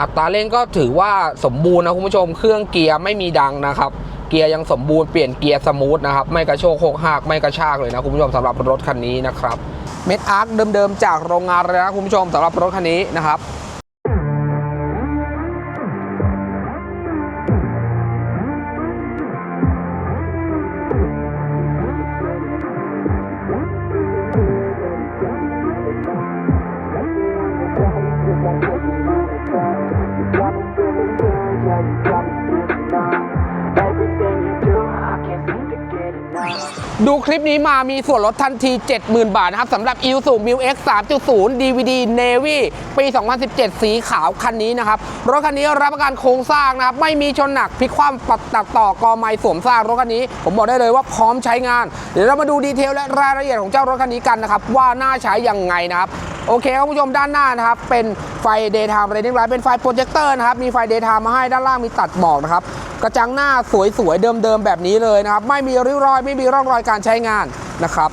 อัตราเร่งก็ถือว่าสมบูรณ์นะคุณผู้ชม เครื่องเกียร์ไม่มีดังนะครับ เกียร์ยังสมบูรณ์เปลี่ยนเกียร์สมูทนะครับ ไม่กระโชกโคกหักไม่กระชากเลยนะคุณผู้ชมสำหรับรถคันนี้นะครับ เม็ดอาร์คเดิมๆจากโรงงานเลยนะคุณผู้ชมสำหรับรถคันนี้นะครับ ดูคลิปนี้มามีส่วนลดทันที 70,000 บาทนะครับสำหรับ i s u m i l X 3.0 DVD Navy ปี 2017 สีขาวคันนี้นะครับ รถคันนี้รับประกันโครงสร้างนะครับ ไม่มีชนหนักพลิกคว่ำปัดตัดต่อกอไม้สวมสร้างรถคันนี้ ผมบอกได้เลยว่าพร้อมใช้งาน เดี๋ยวเรามาดูดีเทลและรายละเอียดของเจ้ารถคันนี้กันนะครับ ว่าน่าใช้ยังไงนะครับ โอเคครับคุณผู้ชมด้านหน้านะครับ เป็นไฟ daytime running light เป็นไฟโปรเจคเตอร์นะครับ มีไฟ daytime มาให้ด้านล่างมีตัดบอกนะครับ กระจังหน้าสวยๆ เดิมๆ แบบนี้เลยนะครับ ไม่มีริ้วรอย ไม่มีร่องรอยการใช้งานนะครับ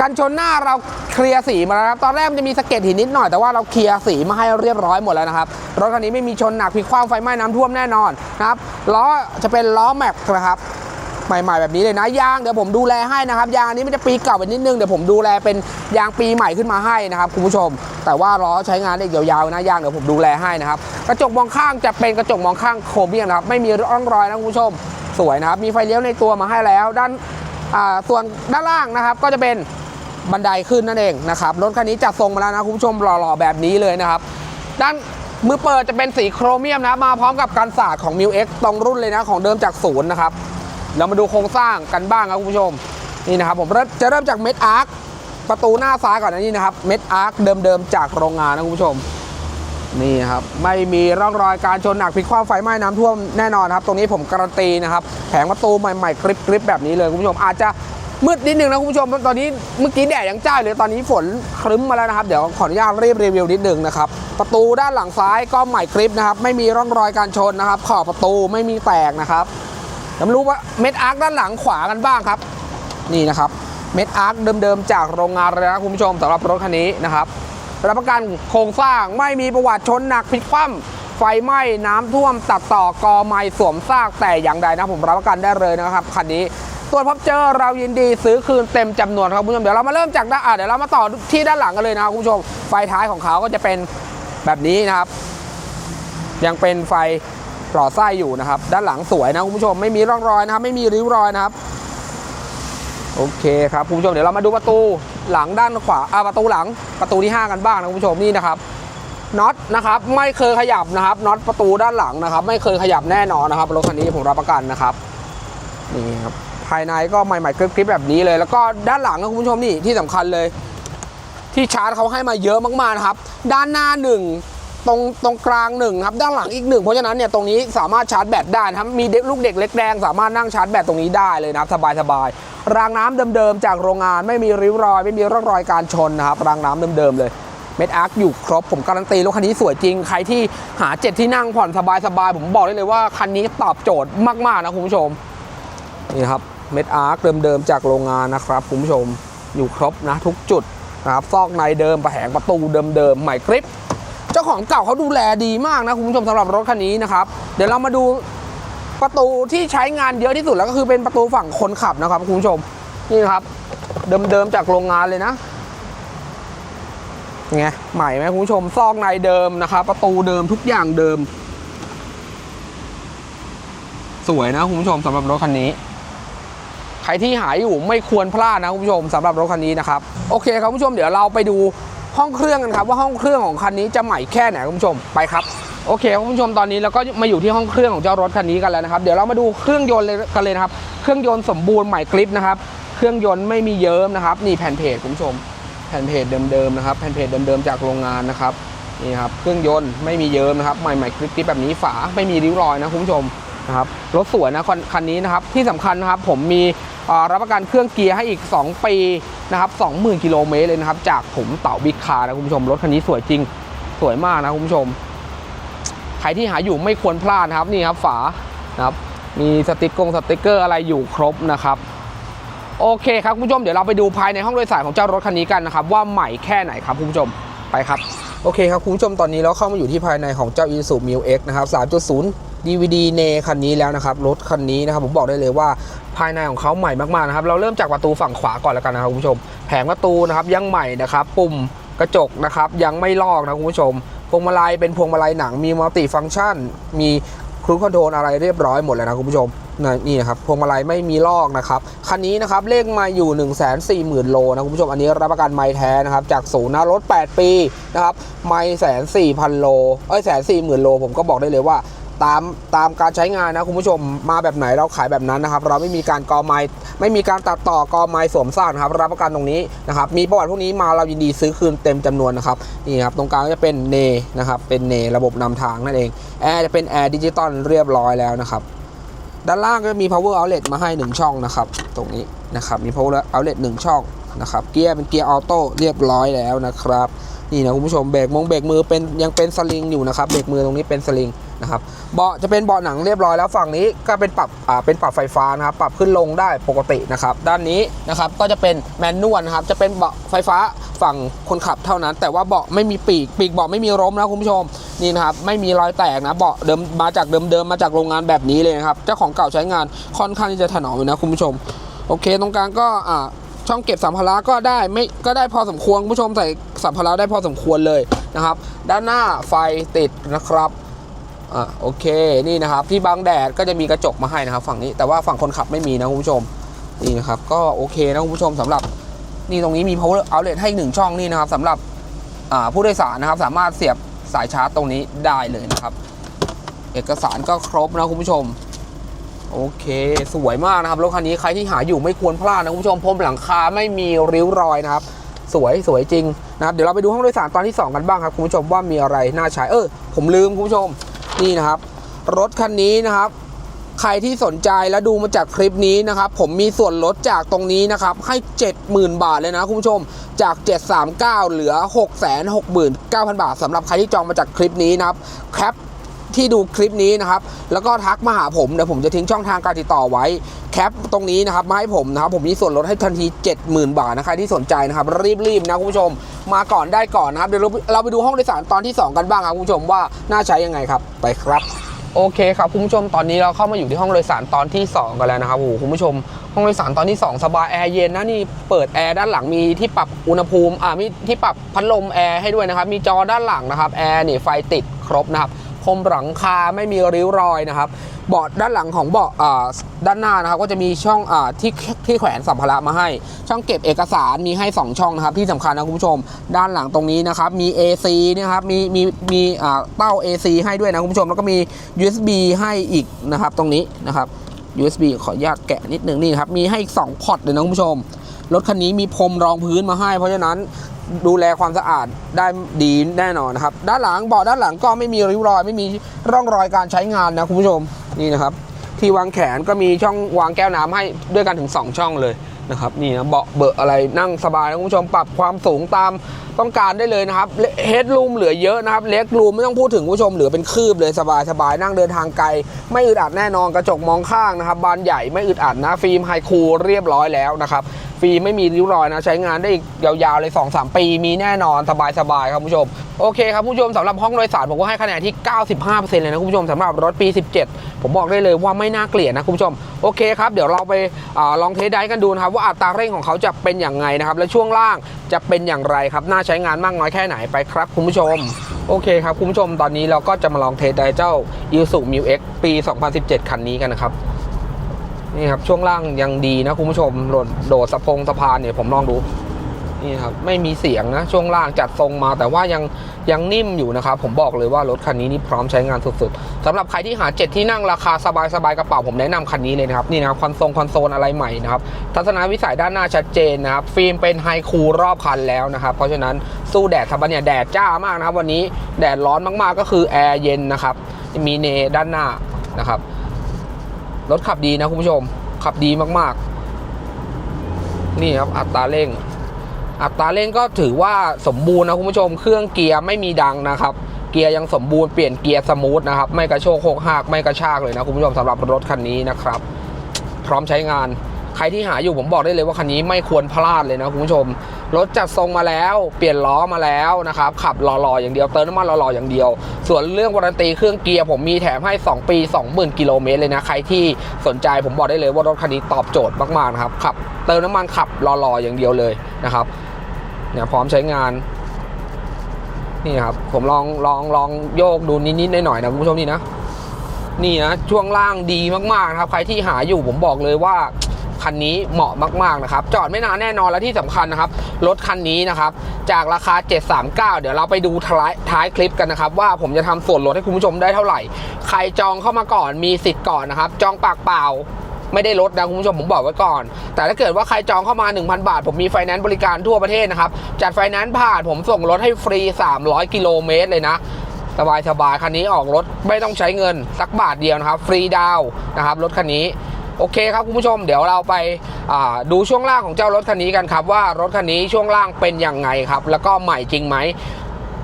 กันชนหน้าเราเคลียร์สีมาแล้วครับ ตอนแรกมันจะมีสะเก็ดหินนิดหน่อยแต่ว่าเราเคลียร์สีมาให้เรียบร้อยหมดแล้วนะครับ รถคันนี้ไม่มีชนหนักพลิกควางไฟไหม้น้ำท่วมแน่นอนนะครับล้อจะเป็นล้อแม็กนะครับ ใหม่ๆแบบนี้เลยนะยางเดี๋ยวผมดูแลให้นะครับยางอันนี้มันจะปีเก่าไปนิดนึงเดี๋ยวผมดูแลเป็นยางปีใหม่ขึ้นมาให้นะครับคุณผู้ชม แต่ว่าล้อใช้งานได้ยาวๆนะยางเดี๋ยวผมดูแลให้นะครับกระจกมองข้างจะเป็นกระจกมองข้างโครเมียมนะครับไม่มีร่องรอยนะคุณผู้ชมสวยนะครับมีไฟเลี้ยวในตัวมาให้แล้ว ด้านอ่าส่วนด้านล่างนะครับ ก็จะเป็นบันไดขึ้นนั่นเองนะครับรถคันนี้จัดทรงมาแล้วนะคุณผู้ชมหล่อๆแบบนี้เลยนะครับ ด้านมือเปิดจะเป็นสีโครเมียมนะมาพร้อมกับการสาดของ m ิว X ตรงรุ่นเลยนะของเดิมจากศูนย์นะครับ เรามาดูโครงสร้างกันบ้างครับคุณผู้ชมนี่นะครับผมจะเริ่มจากเม็ดอาร์คประตูหน้าซ้ายก่อนนะนี่นะครับเม็ดอาร์คเดิมๆจากโรงงานนะคุณผู้ชมนี่ครับไม่มีร่องรอยการชนหนักพลิกควางไฟไหม้น้ำท่วมแน่นอนครับ ตรงนี้ผมการันตีนะครับแผงประตูใหม่ๆกริบๆแบบนี้เลยคุณผู้ชมอาจจะมืดนิดนึงนะคุณผู้ชมตอนนี้เมื่อกี้แดดยังจ้าเลยตอนนี้ฝนครึ้มมาแล้วนะครับเดี๋ยวขออนุญาตรีบรีวิวนิดนึงนะครับประตูด้านหลังซ้ายก็ใหม่กริบนะครับไม่มีร่องรอยการชนนะครับขอบประตูไม่มีแตกนะครับ เดี๋ยวมารู้ว่าเม็ดอาร์คด้านหลังขวากันบ้างครับ นี่นะครับเม็ดอาร์คเดิมๆจากโรงงานเลยนะคุณผู้ชมสำหรับรถคันนี้นะครับรับประกันโครงสร้างไม่มีประวัติชนหนักพลิกคว่ำไฟไหม้น้ำท่วมตัดต่อกอไม้สวมซากแต่อย่างใดนะผมรับประกันได้เลยนะครับคันนี้ส่วนพบเจอเรายินดีซื้อคืนเต็มจำนวนครับคุณผู้ชมเดี๋ยวเรามาเริ่มจากด้านเดี๋ยวเรามาต่อที่ด้านหลังกันเลยนะครับคุณผู้ชมไฟท้ายของเขาก็จะเป็นแบบนี้นะครับ ยังเป็นไฟ หล่อไส้อยู่นะครับ ด้านหลังสวยนะคุณผู้ชมไม่มีร่องรอยนะครับ ไม่มีริ้วรอยนะครับ โอเคครับคุณผู้ชมเดี๋ยวเรามาดูประตูหลังด้านขวาอ่าประตูหลังประตูที่ 5 กันบ้างนะคุณผู้ชมนี่นะครับน็อตนะครับไม่เคยขยับนะครับน็อตประตูด้านหลังนะครับ ไม่เคยขยับแน่นอนนะครับรถคันนี้ผมรับประกันนะครับนี่ครับภายในก็ใหม่ๆกริบๆแบบนี้เลย แล้วก็ด้านหลังนะคุณผู้ชมนี่ที่สำคัญเลย ที่ชาร์จเขาให้มาเยอะมากๆนะครับ ด้านหน้าหนึ่ง ตรงตรงกลางหนึ่งครับด้านหลังอีกหนึ่งเพราะฉะนั้นเนี่ยตรงนี้สามารถชาร์จแบตได้นะครับมีเด็กลูกเด็กเล็กแดงสามารถนั่งชาร์จแบตตรงนี้ได้เลยนะครับสบายๆรางน้ำเดิมๆจากโรงงานไม่มีริ้วรอย ไม่มีร่องรอยการชนนะครับรางน้ำเดิมๆเลยเม็ดอาร์คอยู่ครบ ผมการันตีรถคันนี้สวยจริง ใครที่หาเจ็ดที่นั่งผ่อนสบายๆผมบอกได้เลยว่าคันนี้ตอบโจทย์มากๆนะคุณผู้ชมนี่ครับเม็ดอาร์คเดิมๆจากโรงงานนะครับคุณผู้ชมอยู่ครบนะทุกจุดนะครับซอกในเดิมแหงประตูเดิมๆใหม่กริป จ้าของเก่าเขาดูแลดีมากนะคุณผู้ชมสำหรับรถคันนี้นะครับ เดี๋ยวเรามาดูประตูที่ใช้งานเยอะที่สุดแล้วก็คือเป็นประตูฝั่งคนขับนะครับคุณผู้ชมนี่ครับ เดิมๆจากโรงงานเลยนะไงใหม่ไหมคุณผู้ชมซอกในเดิมนะครับ ประตูเดิมทุกอย่างเดิม สวยนะคุณผู้ชมสำหรับรถคันนี้ใครที่หายอยู่ไม่ควรพลาดนะคุณผู้ชมสำหรับรถคันนี้นะครับโอเคครับคุณผู้ชมเดี๋ยวเราไปดู ห้องเครื่องกันครับว่าห้องเครื่องของคันนี้จะใหม่แค่ไหนคุณผู้ชมไปครับโอเคคุณผู้ชมตอนนี้เราก็มาอยู่ที่ห้องเครื่องของเจ้ารถคันนี้กันแล้วนะครับเดี๋ยวเรามาดูเครื่องยนต์เลยกันเลยนะครับเครื่องยนต์สมบูรณ์ใหม่กริปนะครับเครื่องยนต์ไม่มีเยิ้มนะครับนี่แผ่นเพจคุณผู้ชม แผ่นเพจเดิมๆนะครับแผ่นเพจเดิมๆจากโรงงานนะครับนี่ครับเครื่องยนต์ไม่มีเยิ้มนะครับใหม่ๆกริปๆแบบนี้ฝาไม่มีริ้วรอยนะคุณผู้ชมนะครับรถสวยนะคันคันนี้นะครับที่สำคัญนะครับผมมีรับประกันเครื่องเกียร์ให้อีก 2 ปี นะครับ20,000กิโลเมตรเลยนะครับ จากผมเต่าบิ๊กคาร์นะคุณผู้ชม รถคันนี้สวยจริง สวยมากนะคุณผู้ชม ใครที่หาอยู่ไม่ควรพลาดนะครับนี่ครับฝานะครับ มีสติกกงสติกเกอร์อะไรอยู่ครบนะครับโอเคครับคุณผู้ชมเดี๋ยวเราไปดูภายในห้องโดยสารของเจ้ารถคันนี้กันนะครับ ว่าใหม่แค่ไหนครับคุณผู้ชมไปครับ โอเคครับคุณผู้ชมตอนนี้เราเข้ามาอยู่ที่ภายในของเจ้า Isuzu m i l X นะครับ3.0 DVD เนคันนี้แล้วนะครับรถคันนี้นะครับผมบอกได้เลยว่าภายในของเขาใหม่มากๆนะครับเราเริ่มจากประตูฝั่งขวาก่อนแล้วกันนะครับคุณผู้ชม แผงประตูนะครับยังใหม่นะครับปุ่มกระจกนะครับยังไม่ลอกนะคุณผู้ชมพวงมาลัยเป็นพวงมาลัยหนังมีมัลติฟังก์ชัน มีครูคอนโทรลอะไรเรียบร้อยหมดแล้วนะคุณผู้ชมนี่นะครับพวงมาลัยไม่มีลอกนะครับคันนี้นะครับเลขมาอยู่ 1 4 0 0 0 0 โลนะคุณผู้ชมอันนี้รับประกันไม้แท้นะครับจากศูนย์นะรถ 8 ปีนะครับไม่แสนสี่พันโลเอ้ยแสนสี่หมื่นโลผมก็บอกได้เลยว่า ตามตามการใช้งานนะคุณผู้ชมมาแบบไหนเราขายแบบนั้นนะครับ เราไม่มีการกอไม้ไม่มีการตัดต่อกอไม้สวมสร้างนครับรับประกันตรงนี้นะครับมีประวัติพวกนี้มาเรายินดีซื้อคืนเต็มจำนวนนะครับนี่ครับตรงกลางก็จะเป็นเนนะครับเป็นเนระบบนำทางนั่นเองแอร์จะเป็นแอร์ดิจิตอลเรียบร้อยแล้วนะครับด้านล่างก็จะมี power outlet มาให้ 1 ช่องนะครับ ตรงนี้นะครับมี power outlet 1 ช่องนะครับเกียร์เป็นเกียร์ออโต้เรียบร้อยแล้วนะครับ นี่นะคุณผู้ชมเบรกมงเบรกมือเป็นยังเป็นสลิงอยู่นะครับเบรกมือตรงนี้เป็นสลิงนะครับเบาะจะเป็นเบาะหนังเรียบร้อยแล้วฝั่งนี้ก็เป็นปรับอ่าเป็นปรับไฟฟ้านะครับปรับขึ้นลงได้ปกตินะครับด้านนี้นะครับก็จะเป็นแมนนวลนะครับจะเป็นเบาะไฟฟ้าฝั่งคนขับเท่านั้น แต่ว่าเบาะไม่มีปีกปีกเบาะไม่มีล้มนะคุณผู้ชมนี่นะครับไม่มีรอยแตกนะเบาะเดิมมาจากเดิมๆมาจากโรงงานแบบนี้เลยนะครับเจ้าของเก่าใช้งานค่อนข้างที่จะถนอมนะคุณผู้ชม โอเคตรงกลางก็อ่า ช่องเก็บสัมภาระก็ได้ไม่ก็ได้พอสมควรคุณผู้ชมใส่สัมภาระได้พอสมควรเลยนะครับ ด้านหน้าไฟติดนะครับอ่าโอเคนี่นะครับ ที่บังแดดก็จะมีกระจกมาให้นะครับ ฝั่งนี้แต่ว่าฝั่งคนขับไม่มีนะคุณผู้ชมนี่นะครับก็โอเคนะคุณผู้ชมสำหรับนี่ตรงนี้มี power outlet ให้หนึ่งช่องนี่นะครับสำหรับผู้โดยสารนะครับ สามารถเสียบสายชาร์จตรงนี้ได้เลยนะครับ เอกสารก็ครบนะคุณผู้ชม โอเค สวยมากนะครับ รถคันนี้ใครที่หาอยู่ไม่ควรพลาดนะคุณผู้ชมพรมหลังคาไม่มีริ้วรอยนะครับ สวยสวยจริงนะครับ เดี๋ยวเราไปดูห้องโดยสารตอนที่ 2 กันบ้างครับคุณผู้ชมว่ามีอะไรน่าใช้ เออ ผมลืมคุณผู้ชม นี่นะครับ รถคันนี้นะครับ ใครที่สนใจแล้วดูมาจากคลิปนี้นะครับ ผมมีส่วนลดจากตรงนี้นะครับ ให้ 70,000 บาทเลยนะคุณผู้ชม จาก 739 เหลือ 669,000 บาทสำหรับใครที่จองมาจากคลิปนี้นะครับแคป ที่ดูคลิปนี้นะครับ แล้วก็ทักมาหาผมเดี๋ยวผมจะทิ้งช่องทางการติดต่อไว้ แคปตรงนี้นะครับมาให้ผมนะครับ ผมมีส่วนลดให้ทันที 70,000 บาทนะใครที่สนใจนะครับ รีบๆนะคุณผู้ชม มาก่อนได้ก่อนนะครับ เดี๋ยวเราไปดูห้องโดยสารตอนที่ 2 กันบ้างครับคุณผู้ชมว่าน่าใช้ยังไงครับ ไปครับโอเคครับคุณผู้ชมตอนนี้เราเข้ามาอยู่ที่ห้องโดยสารตอนที่ 2 กันแล้วนะครับโอ้โหคุณผู้ชม ห้องโดยสารตอนที่ 2 สบายแอร์เย็นนะนี่เปิดแอร์ด้านหลังมีที่ปรับอุณหภูมิอ่ามีที่ปรับพัดลมแอร์ให้ด้วยนะครับมีจอด้านหลังนะครับแอร์นี่ไฟติดครบนะครับ พรมหลังคาไม่มีริ้วรอยนะครับเบาะด้านหลังของเบาะด้านหน้านะครับก็จะมีช่องอที่ที่แขวนสัมภาระมาให้ ช่องเก็บเอกสารมีให้ 2 ช่องนะครับที่สำคัญนะคุณผู้ชม ด้านหลังตรงนี้นะครับมี AC นะครับมีมีมีอ่าเต้า AC ให้ด้วยนะคุณผู้ชม แล้วก็มี USB ให้อีกนะครับตรงนี้นะครับ USB ขออนุญาตแกะนิดนึงนี่ครับมีให้อีก2พอร์ตเลยนะคุณผู้ชมรถคันนี้มีพรมรองพื้นมาให้ เพราะฉะนั้น ดูแลความสะอาดได้ดีแน่นอนนะครับ ด้านหลังเบาะด้านหลังก็ไม่มีริ้วรอย ไม่มีร่องรอยการใช้งานนะคุณผู้ชมนี่นะครับ ที่วางแขนก็มีช่องวางแก้วน้ำให้ด้วยกันถึง 2 ช่องเลยนะครับนี่นะเบาะเบอะอะไรนั่งสบายนะคุณผู้ชมปรับความสูงตาม ต้องการได้เลยนะครับเฮดรูมเหลือเยอะนะครับเล็กรูมไม่ต้องพูดถึงผู้ชมเหลือเป็นคืบเลยสบายสบายนั่งเดินทางไกล ไม่อึดอัดแน่นอนกระจกมองข้างนะครับบานใหญ่ไม่อึดอัดนะฟิล์มไฮคูลเรียบร้อยแล้วนะครับฟิล์มไม่มีริ้วรอยนะ ใช้งานได้อีกยาวๆเลย 2-3 ปีมีแน่นอนสบายๆครับผู้ชม โอเคครับผู้ชมสำหรับห้องโดยสารผมก็ให้คะแนนที่ 95%เลยนะคุณผู้ชมสำหรับรถปี 17 ผมบอกได้เลยว่าไม่น่าเกลียดนะคุณผู้ชม โอเคครับ เดี๋ยวเราไปอาลองเทสได้กันดูนะครับว่าอัตราเร่งของเขาจะเป็นอย่างไงนะครับและช่วงล่างจะเป็นอย่างไรครับน่าใช้งานมากน้อยแค่ไหนไปครับคุณผู้ชม โอเคครับคุณผู้ชมตอนนี้เราก็จะมาลองเทสได้เจ้า i s u m i X ปี 2017 คันนี้กันนะครับนี่ครับช่วงล่างยังดีนะคุณผู้ชมโดดโดดสะพงสะพานเนี่ยผมลองดู นี่ครับไม่มีเสียงนะช่วงล่างจัดทรงมา แต่ว่ายังยังนิ่มอยู่นะครับผมบอกเลยว่ารถคันนี้นี่พร้อมใช้งานสุดๆสำหรับใครที่หา7ที่นั่งราคาสบายๆกระเป๋าผมแนะนำคันนี้เลยนะครับนี่นะครับคอนโซลคอนโซลอะไรใหม่นะครับทัศนวิสัยด้านหน้าชัดเจนนะครับฟิล์มเป็นไฮคูลรอบคันแล้วนะครับเพราะฉะนั้นสู้แดดทับเนี่ยแดดจ้ามากนะครับวันนี้แดดร้อนมากๆก็คือแอร์เย็นนะครับมีเนด้านหน้านะครับรถขับดีนะคุณผู้ชมขับดีมากๆ นี่ครับอัตราเร่ง อัตราเร่งก็ถือว่าสมบูรณ์นะคุณผู้ชม เครื่องเกียร์ไม่มีดังนะครับ เกียร์ยังสมบูรณ์เปลี่ยนเกียร์สมูทนะครับ ไม่กระโชกโคกหักไม่กระชากเลยนะคุณผู้ชมสำหรับรถคันนี้นะครับ พร้อมใช้งานใครที่หาอยู่ผมบอกได้เลยว่าคันนี้ไม่ควรพลาดเลยนะคุณผู้ชม รถจัดทรงมาแล้วเปลี่ยนล้อมาแล้วนะครับ ขับหล่อๆอย่างเดียวเติมน้ำมันหล่อๆอย่างเดียว ส่วนเรื่องวารันตีเครื่องเกียร์ผมมีแถมให้ 2 ปี 20,000 กิโลเมตรเลยนะ ใครที่สนใจผมบอกได้เลยว่ารถคันนี้ตอบโจทย์มากๆนะครับขับเติมน้ำมันขับหล่อๆอย่างเดียวเลยนะครับ เนี่ยพร้อมใช้งาน นี่ครับ ผมลองลองลองโยกดูนิดๆหน่อยๆนะคุณผู้ชมนี่นะนี่นะช่วงล่างดีมากๆนะครับ ใครที่หาอยู่ผมบอกเลยว่าคันนี้เหมาะมากๆนะครับ จอดไม่นานแน่นอนและที่สำคัญนะครับรถคันนี้นะครับ จากราคา 739 เดี๋ยวเราไปดูท้ายท้ายคลิปกันนะครับ ว่าผมจะทำส่วนลดให้คุณผู้ชมได้เท่าไหร่ ใครจองเข้ามาก่อนมีสิทธิ์ก่อนนะครับ จองปากเปล่า ไม่ได้ลดนะคุณผู้ชมผมบอกไว้ก่อน แต่ถ้าเกิดว่าใครจองเข้ามา 1,000 บาท ผมมีไฟแนนซ์บริการทั่วประเทศนะครับ จัดไฟแนนซ์ผ่านผมส่งรถให้ฟรี 300 กิโลเมตรเลยนะสบายสบายคันนี้ออกรถไม่ต้องใช้เงินสักบาทเดียวนะครับ ฟรีดาวนะครับรถคันนี้โอเคครับคุณผู้ชมเดี๋ยวเราไปาดูช่วงล่างของเจ้ารถคันนี้กันครับว่ารถคันนี้ช่วงล่างเป็นยังไงครับ แล้วก็ใหม่จริงไหม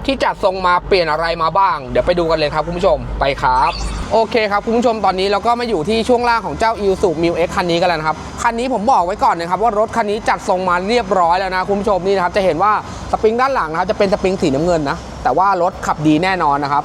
ที่จัดทรงมาเปลี่ยนอะไรมาบ้าง เดี๋ยวไปดูกันเลยครับคุณผู้ชมไปครับ โอเคครับคุณผู้ชมตอนนี้เราก็มาอยู่ที่ช่วงล่างของเจ้า i l s u m i l X คันนี้กันแล้วนะครับ คันนี้ผมบอกไว้ก่อนนะครับว่ารถคันนี้จัดทรงมาเรียบร้อยแล้วนะคุณผู้ชมนี่นะครับจะเห็นว่าสปริงด้านหลังนะครับจะเป็นสปริงสีน้ำเงินนะแต่ว่ารถขับดีแน่นอนนะครับ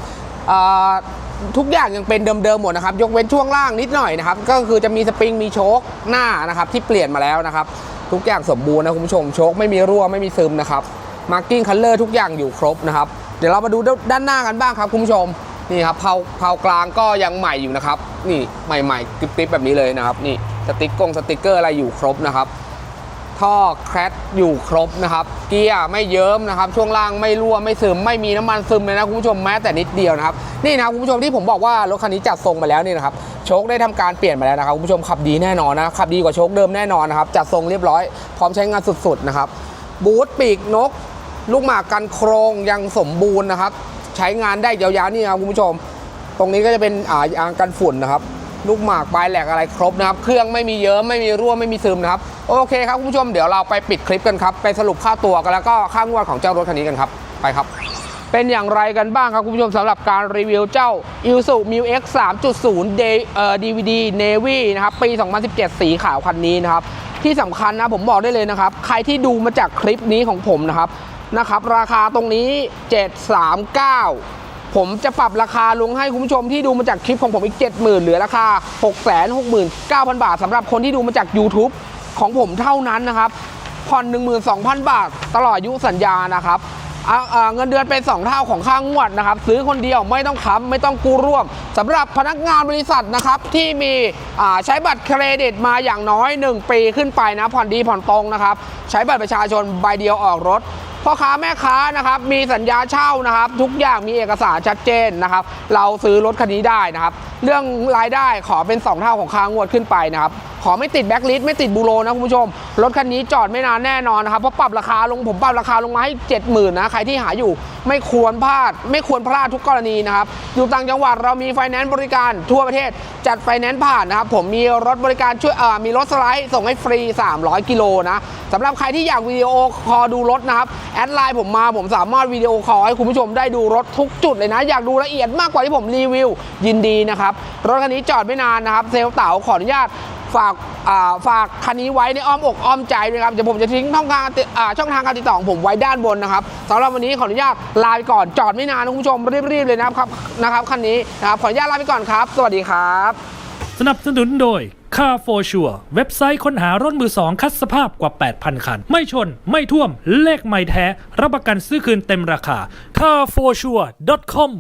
ทุกอย่างยังเป็นเดิมๆหมดนะครับ ยกเว้นช่วงล่างนิดหน่อยนะครับ ก็คือจะมีสปริงมีโชคหน้านะครับที่เปลี่ยนมาแล้วนะครับ ทุกอย่างสมบูรณ์นะคุณผู้ชมโชคไม่มีรั่วไม่มีซึมนะครับ มาร์กิ้งคัลเลอร์ทุกอย่างอยู่ครบนะครับ เดี๋ยวเรามาดูด้านหน้ากันบ้างครับคุณผู้ชมนี่ครับเผาเผากลางก็ยังใหม่อยู่นะครับ นี่ใหม่ๆกริบๆแบบนี้เลยนะครับ นี่สติ๊กกงสติ๊กเกอร์อะไรอยู่ครบนะครับท่อแครดอยู่ครบนะครับ เกียร์ไม่เยิ้มนะครับ ช่วงล่างไม่รั่วไม่ซึมไม่มีน้ำมันซึมเลยนะคุณผู้ชมแม้แต่นิดเดียวนะครับนี่นะครับคุณผู้ชมที่ผมบอกว่ารถคันนี้จัดทรงมาแล้วนี่นะครับโชคได้ทำการเปลี่ยนมาแล้วนะครับคุณผู้ชมขับดีแน่นอนนะขับดีกว่าโชคเดิมแน่นอนนะครับจัดทรงเรียบร้อยพร้อมใช้งานสุดๆนะครับบูทปีกนก ลูกหมากกันโครงยังสมบูรณ์นะครับ ใช้งานได้ยาวๆนี่ครับคุณผู้ชม ตรงนี้ก็จะเป็นอ่ายางกันฝุ่นนะครับ ลูกหมากปลายแหลกอะไรครบนะครับ เครื่องไม่มีเยิ้มไม่มีรั่วไม่มีซึมนะครับ โอเคครับคุณผู้ชมเดี๋ยวเราไปปิดคลิปกันครับ ไปสรุปค่าตัวกันแล้วก็ค่างวดของเจ้ารถคันนี้กันครับ ไปครับ เป็นอย่างไรกันบ้างครับคุณผู้ชมสำหรับการรีวิวเจ้า i l s u m i l X 3.0 Day เอ่อ DVD Navy นะครับปี 2017 สีขาวคันนี้นะครับที่สำคัญนะผมบอกได้เลยนะครับ ใครที่ดูมาจากคลิปนี้ของผมนะครับ นะครับ ราคาตรงนี้ 739 ผมจะปรับราคาลงให้คุณผู้ชมที่ดูมาจากคลิปของผมอีก 70,000 เหลือราคา 669,000 บาทสำหรับคนที่ดูมาจาก YouTube ของผมเท่านั้นนะครับผ่อน12,000 บาท ตลอดอายุสัญญานะครับเงินเดือนเป็น 2 เท่าของค่างวดนะครับ ซื้อคนเดียวไม่ต้องค้ำไม่ต้องกู้ร่วมสำหรับพนักงานบริษัทนะครับที่มีใช้บัตรเครดิตมาอย่างน้อย 1 ปีขึ้นไปนะผ่อนดีผ่อนตรงนะครับ ใช้บัตรประชาชนใบเดียวออกรถ พ่อค้าแม่ค้านะครับมีสัญญาเช่านะครับ ทุกอย่างมีเอกสารชัดเจนนะครับ เราซื้อรถคันนี้ได้นะครับ เรื่องรายได้ขอเป็น 2 เท่าของค่างวดขึ้นไปนะครับ อไม่ติดแบ็คลิสต์ไม่ติดบูโรนะคุณผู้ชม รถคันนี้จอดไม่นานแน่นอนนะครับ เพราะปรับราคาลงผมปรับราคาลงมาให้ 70,000นะ ใครที่หาอยู่ไม่ควรพลาด ไม่ควรพลาดทุกกรณีนะครับ อยู่ต่างจังหวัดเรามีไฟแนนซ์บริการทั่วประเทศ จัดไฟแนนซ์ผ่านนะครับ ผมมีรถบริการช่วยเอ่อมีรถสไลด์ส่งให้ฟรี 300 กิโลนะสำหรับใครที่อยากวิดีโอคอลดูรถนะครับ แอดไลน์ผมมาผมสามารถวิดีโอคอลให้คุณผู้ชมได้ดูรถทุกจุดเลยนะ อยากดูละเอียดมากกว่าที่ผมรีวิวยินดีนะครับรถคันนี้จอดไม่นานนะครับเซลล์เต๋าขออนุญาต ฝากฝากคันนี้ไว้ในอ้อมอกอ้อมใจนะครับ เดี๋ยวผมจะทิ้งช่องทางช่องทางการติดต่อของผมไว้ด้านบนนะครับสำหรับวันนี้ขออนุญาตลาไปก่อนจอดไม่นานนะคุณผู้ชมรีบๆเลยนะครับนะครับคันนี้นะครับขออนุญาตลาไปก่อนครับ สวัสดีครับ สนับสนุนโดย Car for Sure เว็บไซต์ค้นหารถมือสองคัดสภาพกว่า 8,000 คัน ไม่ชน ไม่ท่วม เลขไม่แท้ รับประกันซื้อคืนเต็มราคา carforsure.com